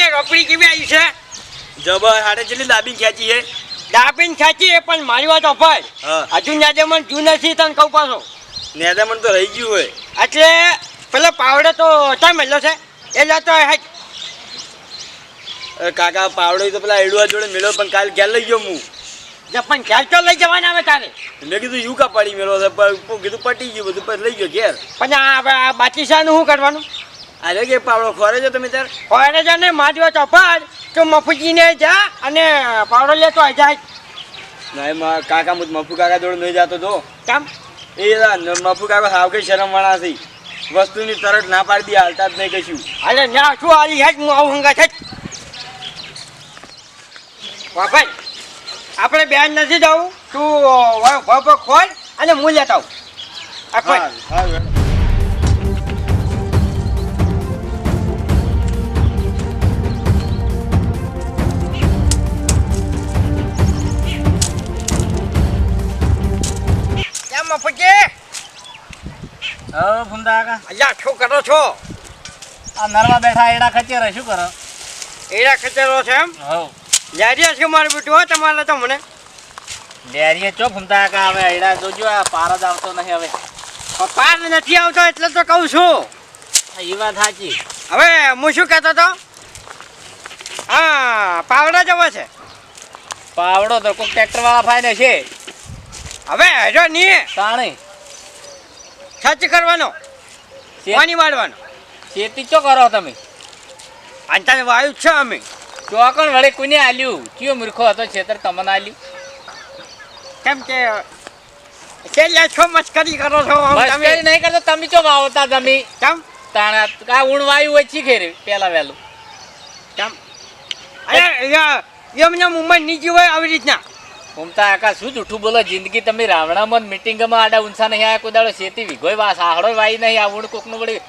આજે રોપડી કેવી આવી છે? જબર હાડે જેટલી દાબી ખેંચી હે. દાબીન ખેંચી એ પણ મારી વાત અપાય હજુ મને જૂ નથી તને કહું પાછો. નેદામણ તો રહી ગયું હોય. એટલે પેલો પાવડે તો ચા મળ્યો છે? એ લેતો હે અરે કાકા પાવડો તો પેલા એડવા જોડે મેળો પણ કાલ ક્યાં લઈ ગયો હું પણ ઘેર તો લઈ જવાના આવે તારે? મેં કીધું યુ કા પાડી મેળો છે? પણ કીધું પટી ગયું બધું પછી લઈ ગયો ઘેર. પણ આ બાકી શાનું શું કરવાનું? અરે કે પાવડો ખોરે જો તમે તાર? ખોરે જા ને મારી વાત અપાય તો મફુજીને જા અને પાવડો લેતો આવી જાય. ના માં કાકા મુજ મફુ કાકા જોડે નહીં જતો તો. કામ? એ મફુ કાકા સાવ કઈ શરમ વાળા છે. વસ્તુની તરત ના પાડી દી હાલતા જ નહીં કશું. અરે ના શું આવી હેજ હું આવું હંગા છે બાપા આપણે બેન નથી જવું. તું ભાવ ખોલ અને હું લેતા આવું. હા, હા, મફુજી હવે ફૂમતા કાકા અલ્યા શું કરો છો? આ નરવા બેઠા એડા ખચેરો શું કરો? એડા ખતરો છે એમ? હો લેરિયા છે મારું બેટું હો તમારે તો મને. ડેરીએ ચો ફૂમતા કાકા હવે એડા જોજો આ પાર જ આવતો નહીં હવે. પાર નથી આવતો એટલે તો કહું છું. એ વાત સાચી. હવે હું શું કહેતો હતો? હા પાવડા જવો છે. પાવડો તો કોઈ ટ્રેક્ટર વાળા ફાયને છે. હવે હજો ની તાણે. છચ કરવાનો. પાણી વાળવાનો. ખેતી ચો કરો તમે? અને તમે વાયુ છો અમે. ચોકણ વડે કોઈને આલ્યું? કયો મૂર્ખો હતો? છેતર તમને આલ્યું? કેમ કે છેલ્લે છો મસ્કરી કરો છો મસ્કરી નહીં કરતો તમે ચો વાવતા તમે? કેમ? તાણા કા ઊણ વાયુ હોય ચીખે રે પેલા વહેલું. કેમ? અરે યા- એમને મુંબઈ નીચી હોય આવી રીતના. ફૂમતા આકા શું જૂઠું બોલો? જિંદગી તમે રાવણામાં મિટિંગમાં આડા ઊંચા નહીં આયા કોઈ દાડો શેતી વિઘોય વા સાહડો વાઈ નહીં આ ઊણ કોકનું વળી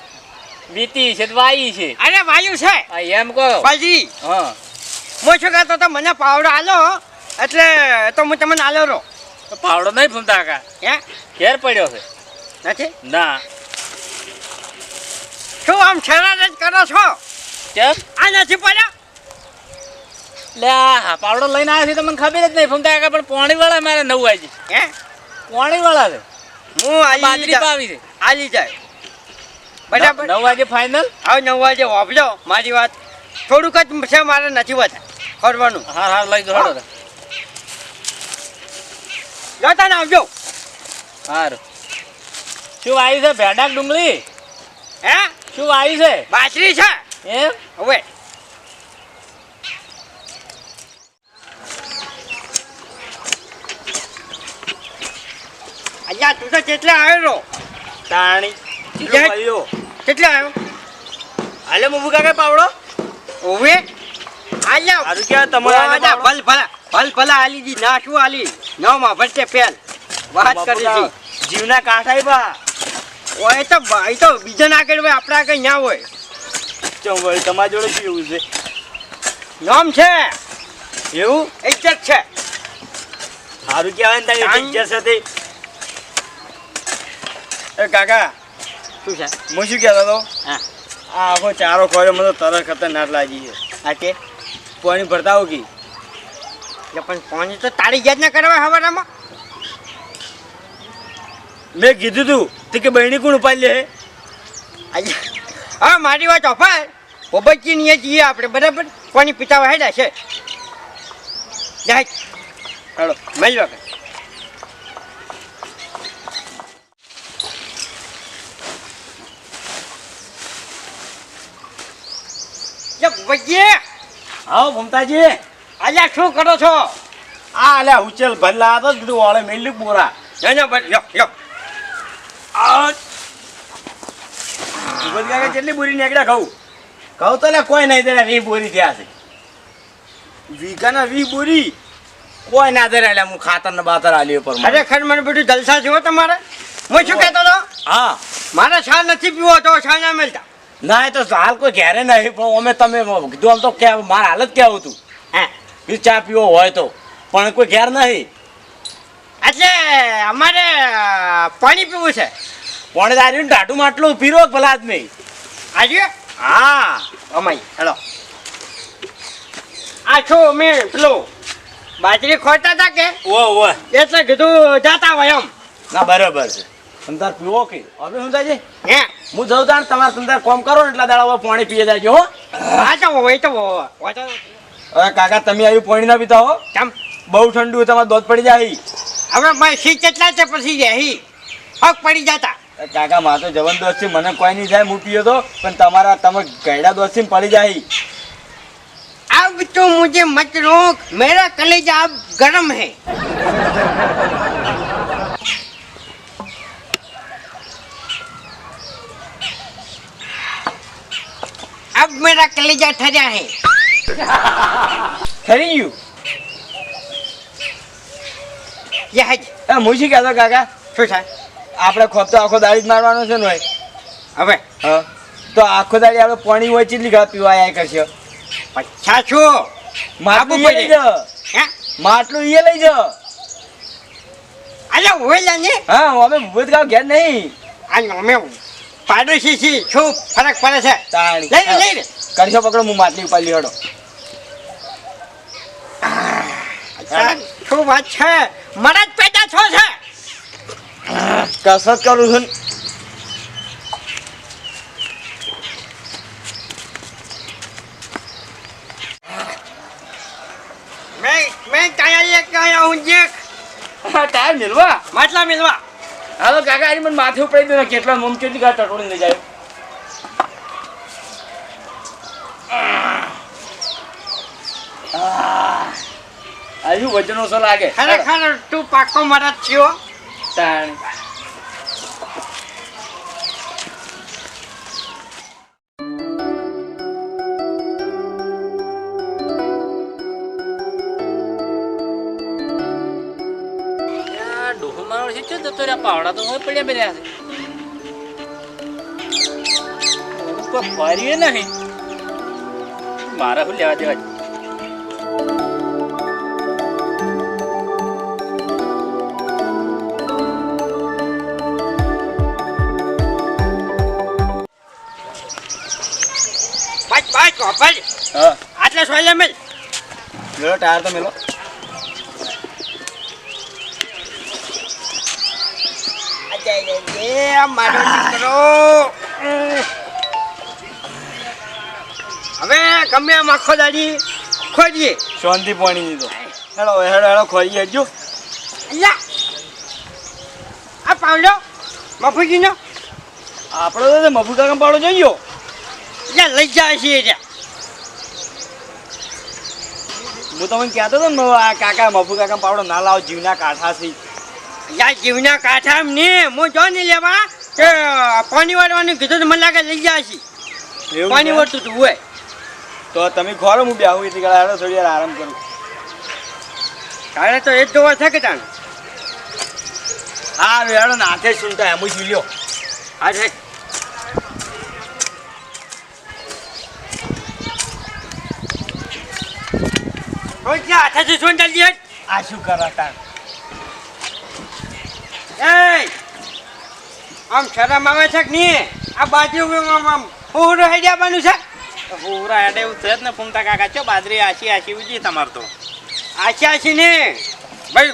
વીતી છે વાઈ છે. અરે વાયુ છે? એમ કહો. ભાઈજી હા. હું શું કહેતો તો મને પાવડો આલો એટલે તો હું તમને આલો તો પાવડો નહીં ફૂમતા આકા. હે? ઘેર પડ્યો છે. નથી? ના. શું આમ શરારત જ કરો છો? કેમ? આ નથી પડ્યા? લે પાવડો લઈને આવ્યો છે તો મને ખબર જ નહીં. ફમતા કાકા પણ પોણી વાળા મારે નવું આવી છે. હે? પોણી વાળા છે. હું આલી પાવી છે. આલી જાય. બરાબર. નવ વાગે ફાઇનલ હવે નવ વાગે વાપજો મારી વાત. થોડુંક જ છે મારે નથી વધા ફરવાનું હા હા લઈ દો હડો જોતા ને આવજો. હારું. શું આવી છે ભેડાક ડુંગળી? હે? શું આવી છે? બાસરી છે. એમ? હવે. અહીંયા તું તો કેટલે આવ્યો તાણી. ભાઈઓ. કેટલે આવ્યો હાલે મફુ કાકા પાવડો? ઓવે આલ્યા. આરું કે તમારા? ભલ ભલા ભલ ભલા આલી દી ના શું આલી? નવમાં ભટે પેલ વાત કરી હતી જીવના કાંઠા બા. ઓય તો ભાઈ તો બીજા ના આગળ હોય આપણા કઈ ના હોય. ચમ ભાઈ તમારી જોડે શું એવું છે? નામ છે. એવું? ઇજ્જત છે. સારું કહેવાય ને તારી. ઇજ્જત છે તે એ કાકા શું છે? હું શું કહેતો હતો? હા. આ આખો ચારો ખોર્યો મને તરત ખતરનાક લાગી છે આ કે? પાણી ભરતા આવો કી? પણ પાણી તો તારી જાત ના કરવા હવારામાં મેં કીધું તું તે કે બહેણી કોણ ઉપાડી લે હા? મારી વાત અફાય ઓબજી ની જઈએ આપણે બરાબર? પાણી પીતા હેડા છે. જાય. હાલો મળી કે બજી આવો મમતાજી. અલ્યા શું કરો છો? આ અલ્યા ઉચેલ ભલ્લા હતો કીધું વાળે મેલ્યું બોરા. ના ના બસ લ્યો લ્યો. આ ભૂપત કાકા કેટલી બોરી નીકળ્યા કહું કહું તો લે કોઈ નહીં દે વી બોરી થયા છે. વીઘાના વી બોરી? કોઈ ના દે એટલે હું ખાતર ને બાતર આલ્યો પર અરે ખર મને બધું જલસા છો તમારે. હું શું કહેતો હતો? હા. મારે છા નથી પીવો તો છા ના મળતા ના એ તો હાલ કોઈ ઘેરે નહીં પણ અમે તમે કીધું આમ તો કે મારા હાલત કેવું હતું. હા. ચા પીવો હોય તો. પણ કોઈ ઘેર નહીં. એટલે અમારે પાણી પીવું છે. પણ તારી ટાટું માટલું પીરો ભલા નહીં આજે હા. અમાઈ હેલો. આ છો અમે પેલું બાજરી ખોટા હતા કે? ઓ ઓ એટલે કીધું જાતા હોય એમ. ના બરાબર છે. તમે તાર પીવો કે હવે શું થાય છે હે હું જઉં તાર તમારે તમે તાર કોમ કરો ને એટલા દાડા હવે પાણી પીએ જાય હો આ તો હોય તો હોય. હોય તો હવે કાકા તમે આવ્યું પાણી ના પીતા હો કેમ બહુ ઠંડુ તમારે દોધ પડી જાય હવે મારી સી કેટલા છે પછી જાય હી હક પડી જતા એ કાકા મારે તો જવન દોસ્ત છે મને કોઈ નહીં થાય હું પીયો તો પણ તમારા તમે ગયડા દોસ્ત છે ને પડી જાય अब तो मुझे मत रोक मेरा कलेजा अब गर्म है मेरा कलेजा ठहरा है ખરી ગયું यह જ. એ હું શું કહેતો કાકા શું થાય આપણે ખોપ તો આખો દાડી જ મારવાનો છે ને હોય હવે હા તો આખો દાડી આપણે પાણી હોય ચીટલી ઘા પીવા આયા કરશે પચ્છા છું માટલું આબુ ઈ લઈ જા હે માટલું ઈ લઈ જા અલ્યા ઓવેલા ને હા અમે ભૂત ગાવ ઘેર નહીં આ અમે પાડોશી છે શું ફરક પડે છે? લઈ કરશો પકડો હું માટલી ઉપર લીહડો શું વાત છે? મારા જ પેદા છો છે. કસરત કરું છું. મેં મેં કાયા એક કાયા હું જે ટાયર મિલવા. માટલા મિલવા. હાલો કાકા આજે મને માથે ઉપડી દો કેટલા મમ કેટલી ઘા ટટોળી લઈ જાય આજુ વજન ઓછો લાગે ખરેખર તું પાકો મારા થયો તાણ. જતો રહ્યા પાવડા તો હોય પડ્યા પડ્યા છે કોઈ ફર્યું નહીં મારા શું લેવા દેવા હા આટલે સોયલે મિલ મેલો ટાયર તો મેલો એ મારો દીકરો. હવે ગમે એમ આખો દાડી ખોજીએ. શાંતિ પાણી દીધો હેડો હેડો હેડો ખોઈ હેડજો અલ્યા. આ પાવડો મફુજીનો આપણો તો મફુ કાકા પાડો જોઈએ એટલે લઈ જાય છે ત્યાં હું તમને કહેતો હતો ને આ કાકા મફુ કાકા પાવડો ના લાવો જીવના કાંઠા છે. યા જીવના કાંઠા એમ ને હું જો ને લેવા કે પાણી વાળવાનું કીધું તો મને લાગે લઈ જાય છે. પાણી? વાળતું તું હોય. તો તમે ખોરો હું બેહું એટલે કદાચ થોડી વાર આરામ કરું. તારે તો એ જ જોવા છે કે તાને હા હેડો નાથે સુનતા એમ જ લ્યો. હા છે કોઈ ક્યાં હાથે સુનતા જલ્દી આ શું કરા તાણ? એ આમ શરમ આવે છે કે નહીં? આ બાજુ આમ પૂરું હેડી આવવાનું છે? પૂરા હેડે એવું જ ને ફૂમતા કાકા. છો બાજરી આશી આશી ઉજી તમાર તો. આશી આશી ને ભાઈ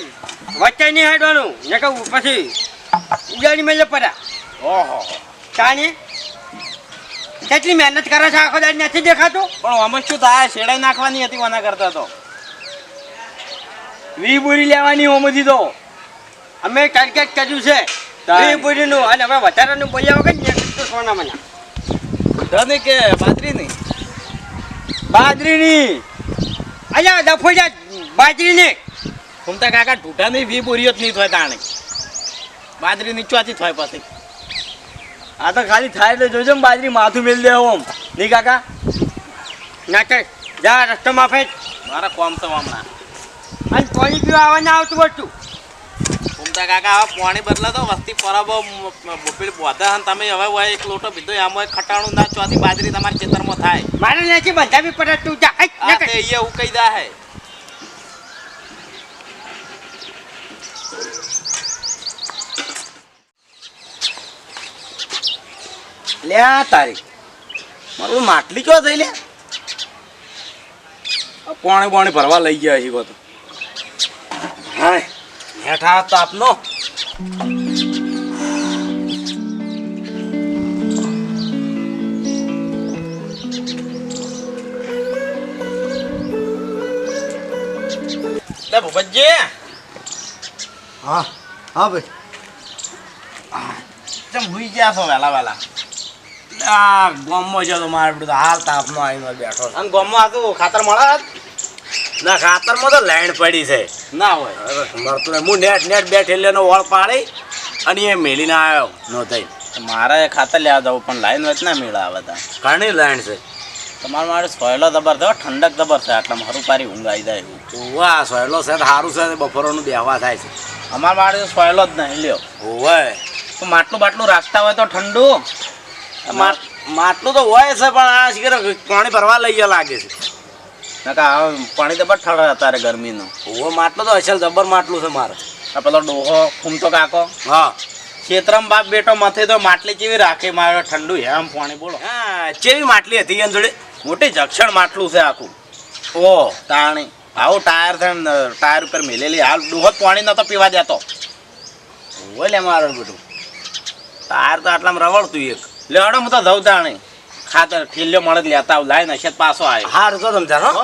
વચ્ચે નહીં હેડવાનું. ને કહું પછી ઉજાડી મેલે પડ્યા ઓહો. ચાની? કેટલી મહેનત કરે છે આખો દાડી નથી દેખાતું? પણ આમાં શું થાય? શેડાઈ નાખવાની હતી મના કરતા તો. વી બોરી લેવાની ઓમથી તો. અમે ટાર્ગેટ કર્યું છે. વીસ પૂરીનું અને હવે વધારાનું બોલ્યા વગર ને તો સોના મના. ધની કે બાજરી નહીં બાજરીની. અલ્યા દફોજા બાજરીને. ફૂમતા કાકા ઢૂઢાની વી બોરીઓ જ નહીં થાય તાણે. બાજરીની ચોથી થાય પછી. આ તો ખાલી થાય એટલે જોજો ને બાજરી માથું મેલ દે ઓમ. નહીં કાકા? નાટક જા રસ્તો માફે. મારા કોમ તો હમણાં. અને પાણી પીવા આવવાના આવતું હતું. ફૂમતા કાકા હવે પાણી બદલા તો વસ્તી પરબો પેલી બોધા હન. તમે હવે હોય એક લોટો પીધો આમાં ખટાણું ના ચોથી બાજરી તમારા ખેતરમાં થાય. મારે બધા બંધાવી પડે તું જા. તે અહીંયા એવું કહી દા હે. લે આ તારી. મારું માટલી ચો થઈ લે? પાણી પાણી ભરવા લઈ ગયા છે તો હા હેઠા તાપનો લે ભૂપતજી. હા હા ભાઈ. ચમ હુઈ ગયા છો વહેલા વહેલા? આ ગામમાં છે તો મારે બધું હાલ તાપનો આવીને બેઠો. અને ગામમાં આ તો ખાતર મળે ના ખાતરમાં તો લાઈન પડી છે. ના હોય. મરતું હું નેટ નેટ બે ઠેલીનો વળ પાડી અને એ મેલીને આવ્યો. નો થઈ. મારે ખાતર લેવા જવું પણ લાઈન વચ ના મેળા આવે તા ઘણી લાઈન છે. તમારા માટે સોયલો દબર થયો ઠંડક દબર છે આટલા મારું પારી ઊંઘ આવી જાય એવું. સોયલો છે સારું છે બપોરનું બેહવા થાય છે. અમારા માટે સોયલો જ નહીં લ્યો. હોય તો માટલું બાટલું રાખતા હોય તો ઠંડુ? માટ- માટલું તો હોય છે પણ આ શીખર પાણી ભરવા લઈ ગયા લાગે છે. નકા પાણી જબર ઠરે અત્યારે ગરમીનું. માટલો માટલું તો અસલ જબર માટલું છે મારે. આ પેલો ડોહો ફૂમતો કાકો. હા. ખેતરમ બાપ બેટો મથે તો માટલી કેવી રાખે? મારે ઠંડુ એમ પાણી બોલો. હા ચેવી માટલી હતી એમ જોડે? મોટી જક્ષણ માટલું છે આખું. ઓ તાણી. આવો ટાયર છે ટાયર ઉપર મેલેલી. હાલ ડોહો પાણી નતો પીવા જતો ઓ લે મારો બધું. ટાયર તો આટલામાં રવડતું એક. લેવાડો હું તો જઉં તાણી. ખાતર ઠેલ્યો મળે લેતા આવું. લાઈને હશે પાછો આવ્યો. હાર તો તમે જાણો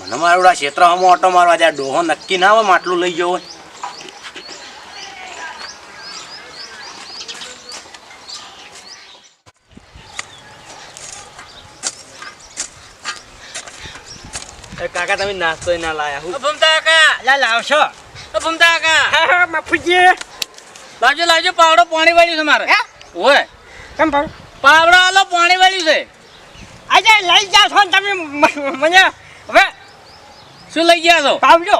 મને મારું આ ક્ષેત્રમાં ઓટો મારવા જાય. ડોહો નક્કી ના હોય માટલું લઈ જવો કાકા તમે નાસ્તો ના લાયા. હું ભૂમતા કાકા! લાવશો? ભૂમતા કાકા! હા હા મફુજી લાવજો લાવજો પાવડો પાણી વાળ્યું છે મારે. હે? ઓય. કેમ ભાવ પાવડો આલો પાણી વાળ્યું છે. આજે લઈ જાઓ છો તમે મને. હવે શું લઈ ગયા છો? પાવજો.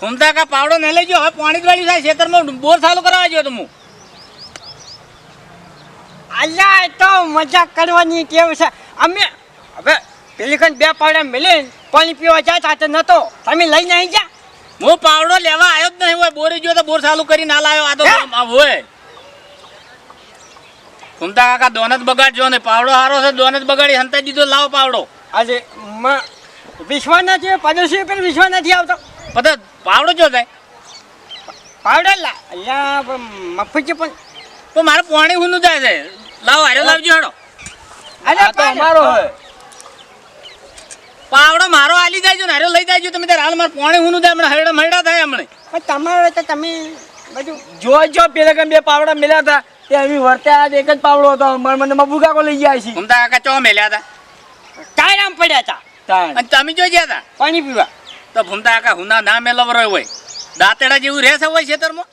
ભૂમતા કા પાવડો ન લઈ ગયો હવે પાણી જ વાળ્યું થાય ખેતરમાં બોર ચાલુ કરાવવા ગયો તમે અલ્યા તો મજાક કરવાની કેવું છે. અમે હવે પેલી ખંડ બે પાવડા મિલીને પાણી પીવા જતા તો નતો. તમે લઈ નહીં જા હું પાવડો લેવા આવ્યો જ નહીં હોય બોરી જો તો બોર ચાલુ કરી ના લાવ્યો આ તો હોય. કુમતા કાકા દોન જ બગાડજો ને પાવડો હારો છે દોન જ બગાડી હંતાઈ દીધો લાવો પાવડો. આજે વિશ્વાના વિશ્વાસ નથી પડોશી પણ વિશ્વાસ નથી આવતો. બધા પાવડો જો થાય પાવડો લા પણ મફુજી પણ. તો મારે પાણી હુનું જાય છે. લાવો હારે લાવજો હેડો. અરે તો અમારો હોય. પાવડો મારો આલી જાય ને હારે લઈ જાય તમે તારે હાલ માર પોણે હું દે હમણાં હરડા મરડા થાય હમણે. પણ તમારે તો તમે બધું જો જો પેલા કઈ બે પાવડા મળ્યા હતા તે અમે વર્ત્યા આજ એક જ પાવડો હતો મને મને મબુગા કો લઈ ગયા છે. ભૂમતા કાકા ચો મેલ્યા હતા? કાયરામ પડ્યા હતા. અને તમે જો ગયા હતા? પાણી પીવા. તો ભૂમતા કાકા હુના ના મેલવરો હોય દાંતેડા જેવું રહેશે હોય ખેતરમાં?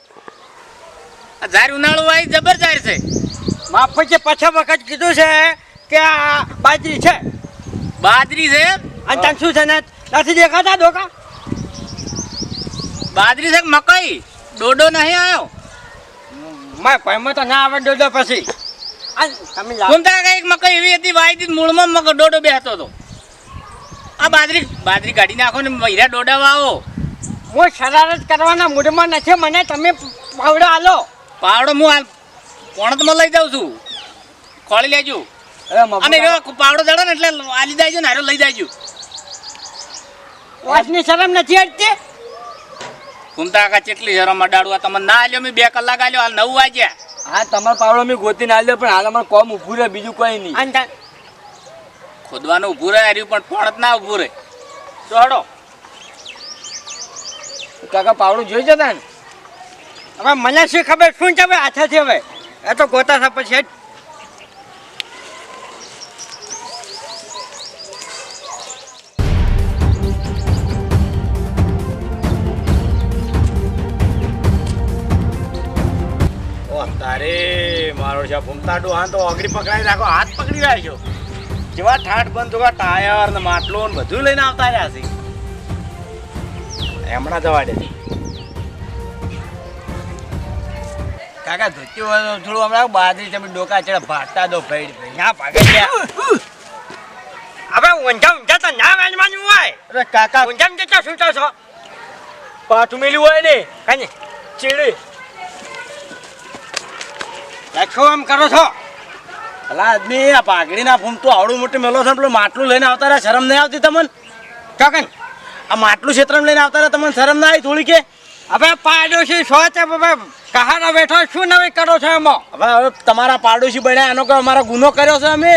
આ ઝાર ઉનાળો હોય જબર ઝાર છે મફુજી પાછા વખત કીધું છે કે આ બાજરી છે. બાજરી છે અને તને શું છે ને? નથી દેખાતા ડોકા બાજરી છે મકઈ? ડોડો નહીં આવ્યો મારે પૈમાં તો ના આવે ડોડો પછી. મકાઈ એવી હતી? વાઈ હતી મૂળમાં મક ડોડો બેહતો હતો. આ બાજરી બાજરી કાઢી નાખો ને હીરા ડોડા વાવો. હું શરારત કરવાના મૂડમાં નથી મને તમે પાવડો આલો. પાવડો હું હાલ પોણતમાં લઈ જાઉં છું? ખોળી લેજો. એવો પાવડો દડો ને એટલે આલી જાય ને હારો લઈ જાય વાસની શરમ નથી હટતી? કુમતા કાકા ચેટલી શરમ અડાડવા આ તમને ના આલ્યો મેં બે કલાક આલ્યો હાલ નવ વાગ્યા. હા તમારો પાવડો મેં ગોતીને આલ્યો પણ હાલ અમારે કોમ ઊભું રહે બીજું કોઈ નહીં. ખોદવાનું ઊભું રહે હાર્યું પણ પોણત ના ઊભું રહે. ચોડો હડો. કાકા પાવડો જોઈ જતા ને? હવે મને શું ખબર શું છે હવે હાથેથી હવે? એ તો ગોતા છે પછી મારો છે. ફૂમતા હા તો ઓગળી પકડાઈ રાખો. હાથ પકડી રાખ્યો જેવા ઠાઠ બંધ જોવા ટાયર ને માટલો ને બધું લઈને આવતા રહ્યા છે. હમણાં જવા દે. કાકા ધોતી હોય તો થોડું હમણાં બાદરી તમે ડોકા ચડે ભાગતા દો ભાઈ ના ભાગે છે. હવે ઊંઝા ઊંઝા તો ના વાંચવાનું હોય. અરે કાકા. ઊંઝામાં કેટલા શું છો? પાઠું મેલ્યું હોય ને. કને ચીડી. લખો એમ કરો છો. અલા આદમી, આ પાઘડીના ફૂમ તો આવડું મોટું મેલો છે પેલું માટલું લઈને આવતા રહ્યા, શરમ નહીં આવતી તમને? ચોકન આ માટલું ક્ષેત્રમાં લઈને આવતા રહ્યા, તમને શરમ ના આવી થોડી કે? હવે પાડોશી છો છે હવે બેઠો, શું નવી કરો છો એમાં? હવે તમારા પાડોશી બન્યા, એનો કોઈ અમારો ગુનો કર્યો છે અમે?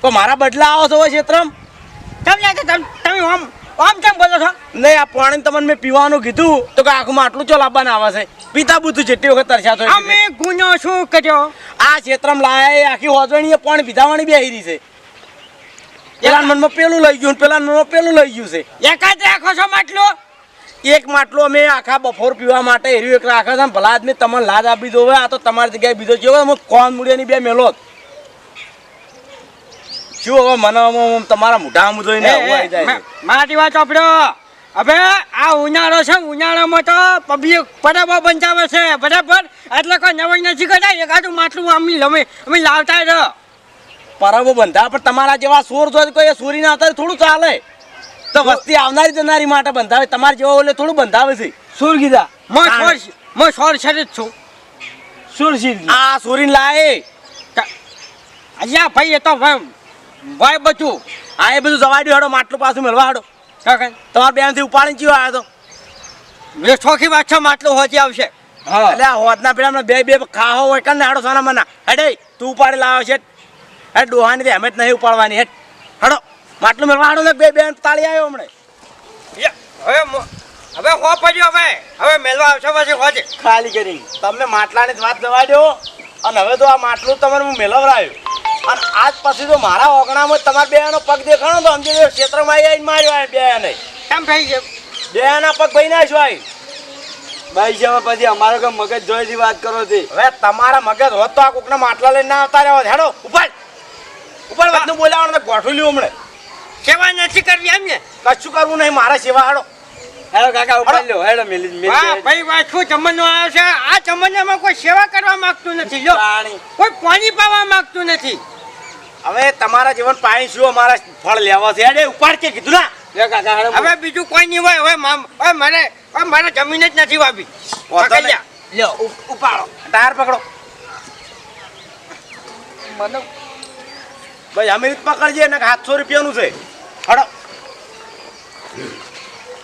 કોઈ મારા બદલા આવો છો ક્ષેત્રમાં? કેમ લાગે તમે આમ આમ કેમ બોલો છો? નહીં આ પાણી તમને મેં પીવાનું કીધું. તો કે આખું માટલું ચો લાવવાના આવે છે. પીતા બુતું જેટલી વખત તરસ્યા અમે ગુનો શું કર્યો? આ ક્ષેત્રમાં લાયા આખી હોજણીએ પાણી પીધાવાની બેહી રહી છે. પેલા મનમાં પેલું લઈ ગયું પેલા મનમાં પેલું લઈ ગયું છે. એકાદ રાખો છો માટલો? એક માટલો અમે આખા બફોર પીવા માટે એર્યું એક રાખે છે ભલા આદમી તમને લાજ આપી દો આ તો તમારી જગ્યાએ બીજો જેવો હું કોણ મૂળિયાની બે મેલો જ. શું હવે મને તમારા મોઢા જોઈને આવું જાય છે. મારી વાત આપડો હવે આ ઉનાળો છે ઉનાળામાં તો પબ્લિક બરાબર બંધાવે છે બરાબર? એટલે કોઈ નવાઈ નથી કરતા. એકાદું માટલું અમે લમે અમે લાવતા જ. પરબો બંધા પણ તમારા જેવા સોર જો કોઈ સોરી ના હતા થોડું ચાલે. તો વસ્તી આવનારી જનારી માટે બંધાવે. તમારા જેવા ઓલે થોડું બંધાવે છે. સુર કીધા. મો સોર મો સોર જ છું. સુર છે આ સોરીને લાય. અહીંયા ભાઈ એ તો ભાઈ ભાઈ બચું આ એ બધું જવા દો હેડો માટલું પાછું મેળવા હેડો. કાકા તમારા તમારે બેનથી ઉપાડીને ચિયો આવ્યો તો. એ ચોખી વાત છે માટલું હોચી આવશે. હા. એટલે આ હોદના પેલા બે બે ખાહો હોય કને હાડો સોના મના હેડે તું ઉપાડી લાવે છે. હે ડોહાની એમ જ નહીં ઉપાડવાની હેડ. હાડો માટલું મેળવા હાડો ને બે બેન તાળી આવ્યો હમણે. હવે હવે હો પડ્યો હવે. હવે મેલવા આવશે પછી હોજે. ખાલી કરી. તમને માટલાની જ વાત જવા દો અને હવે તો આ માટલું તમારે હું મેળવરાયું અને આજ પછી તો મારા ઓગણામાં તમારા બેનો પગ દેખાણો તો સમજી ક્ષેત્રમાં આવીને માર્યો આ બેને. કેમ ભાઈ છે? બેના પગ ભાઈ ના છો આવી ભાઈ છે પછી અમારે કોઈ મગજ જોઈથી વાત કરો તે. હવે તમારા મગજ હોત તો આ કોકના માટલા લઈને ના આવતા રહ્યો હેડો ઉપર ઉપર વાતનું બોલાવવાનું ને ગોઠવું લ્યું હમણે. સેવા નથી કરવી એમ ને? કશું કરવું નહીં મારા સેવા હેડો. હેલો કાકા ઉપર લ્યો. હેડો મેલી મિલી ભાઈ વાહ શું જમવાનો આવ્યો છે? આ જમવામાં કોઈ સેવા કરવા માંગતું નથી જો કોઈ પાણી પાવા માંગતું નથી. હવે તમારા જીવન પાણી શું અમારા ફળ લેવા છે? અરે ઉપાડ કે કીધું ના. કાકા હવે બીજું કોઈ નહીં હોય. હવે મને મારે જમીન જ નથી વાપી. લ્યો. ઉપાડો. ટાયર પકડો. મને ભાઈ અમીર પકડજે ને હાથસો રૂપિયાનું છે. હડો.